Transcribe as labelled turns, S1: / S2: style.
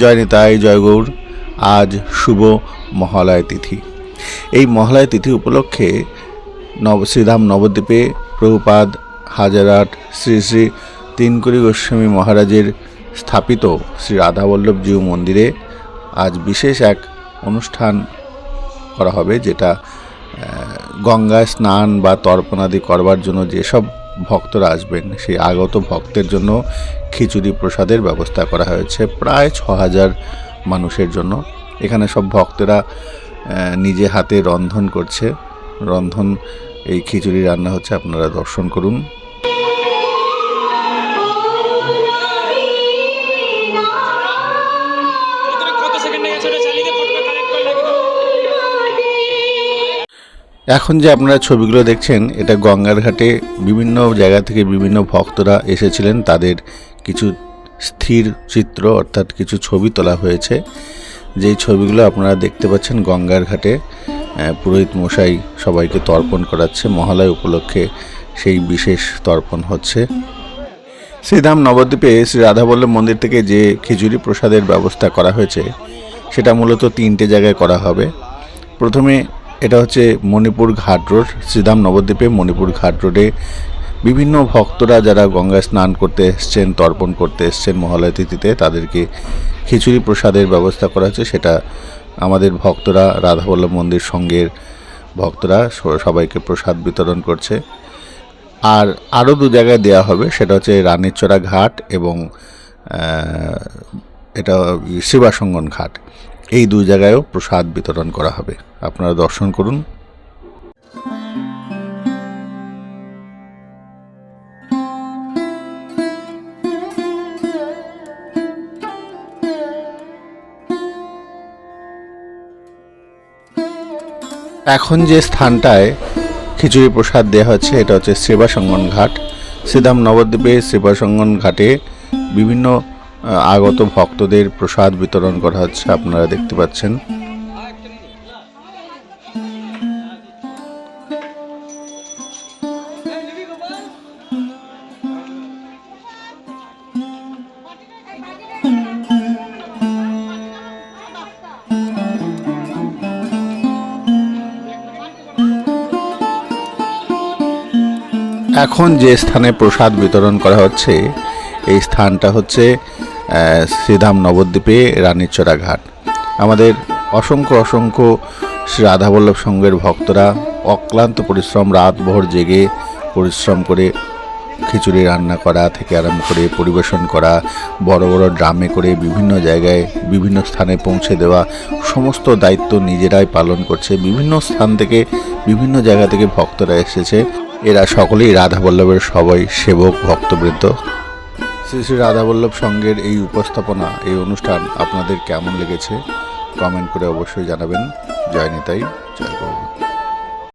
S1: জয় নিতাই জয় গৌর। আজ শুভ মহালয় তিথি। এই মহালয় তিথি উপলক্ষে নব, শ্রীধাম নবদ্বীপে প্রভুপাদ হাজারহাট শ্রী শ্রী তিনকড়ি গোস্বামী মহারাজের স্থাপিত শ্রী রাধাবল্লভজিউ মন্দিরে আজ বিশেষ এক অনুষ্ঠান করা হবে, যেটা গঙ্গায় স্নান বা তর্পণাদি করবার জন্য যেসব ভক্তরা আসবেন। সেই আগত ভক্তের জন্য খিচুড়ি প্রসাদের ব্যবস্থা করা হয়েছে প্রায় ছ হাজার মানুষের জন্য। এখানে সব ভক্তরা নিজে হাতে রন্ধন করছে। রন্ধন, এই খিচুড়ি রান্না হচ্ছে, আপনারা দর্শন করুন।
S2: কত সেকেন্ডে
S1: এখন যে আপনারা ছবিগুলো দেখছেন, এটা গঙ্গার ঘাটে বিভিন্ন জায়গা থেকে বিভিন্ন ভক্তরা এসেছিলেন। তাদের কিছু স্থির চিত্র অর্থাৎ কিছু ছবি তোলা হয়েছে। যেই ছবিগুলো আপনারা দেখতে পাচ্ছেন গঙ্গার ঘাটে পুরোহিত মশাই সবাইকে তর্পণ করাচ্ছে। মহালয় উপলক্ষে সেই বিশেষ তর্পণ হচ্ছে। শ্রীধাম নবদ্বীপে শ্রী রাধাবল্লভ মন্দির থেকে যে খিচুড়ি প্রসাদের ব্যবস্থা করা হয়েছে, সেটা মূলত তিনটে জায়গায় করা হবে। প্রথমে এটা হচ্ছে মণিপুর ঘাট রোড, শ্রীধাম নবদ্বীপে মণিপুর ঘাট রোডে। বিভিন্ন ভক্তরা যারা গঙ্গায় স্নান করতে এসছেন, তর্পণ করতে এসছেন মহালয় তিথিতে, তাদেরকে খিচুড়ি প্রসাদের ব্যবস্থা করা হয়েছে সেটা আমাদের ভক্তরা, রাধাবল্লভ মন্দির সঙ্গের ভক্তরা সবাইকে প্রসাদ বিতরণ করছে। আর আরও দু জায়গায় দেওয়া হবে, সেটা হচ্ছে রানীরচড়া ঘাট এবং এটা শিবাসঙ্গন ঘাট। এই দুই জায়গায়ও প্রসাদ বিতরণ করা হবে। আপনারা দর্শন করুন। এখন যে স্থানটায় খিচুড়ি প্রসাদ দেওয়া হচ্ছে, এটা হচ্ছে সেবা সেবাসঙ্গন ঘাট। শ্রীধাম নবদ্বীপে সেবা সেবাসঙ্গন ঘাটে বিভিন্ন আগত ভক্তদের প্রসাদ বিতরণ করা হচ্ছে, আপনারা দেখতে পাচ্ছেন। এখন যে স্থানে প্রসাদ বিতরণ করা হচ্ছে, এই স্থানটা হচ্ছে শ্রীধাম নবদ্বীপে রানীরচড়া ঘাট আমাদের অসংখ্য অসংখ্য শ্রী রাধাবল্লভ সঙ্গের ভক্তরা অক্লান্ত পরিশ্রম, রাতভর জেগে পরিশ্রম করে খিচুড়ি রান্না করা থেকে আরম্ভ করে পরিবেশন করা, বড় বড় ড্রামে করে বিভিন্ন জায়গায়, বিভিন্ন স্থানে পৌঁছে দেওয়া, সমস্ত দায়িত্ব নিজেরাই পালন করছে। বিভিন্ন স্থান থেকে, বিভিন্ন জায়গা থেকে ভক্তরা এসেছে। এরা সকলেই রাধাবল্লভের সবাই সেবক, ভক্তবৃন্দ। শ্রী শ্রী রাধাবল্লভ সঙ্গের এই উপস্থাপনা, এই অনুষ্ঠান আপনাদের কেমন লেগেছে? কমেন্ট করে অবশ্যই জানাবেন। জয় নিতাই, জয়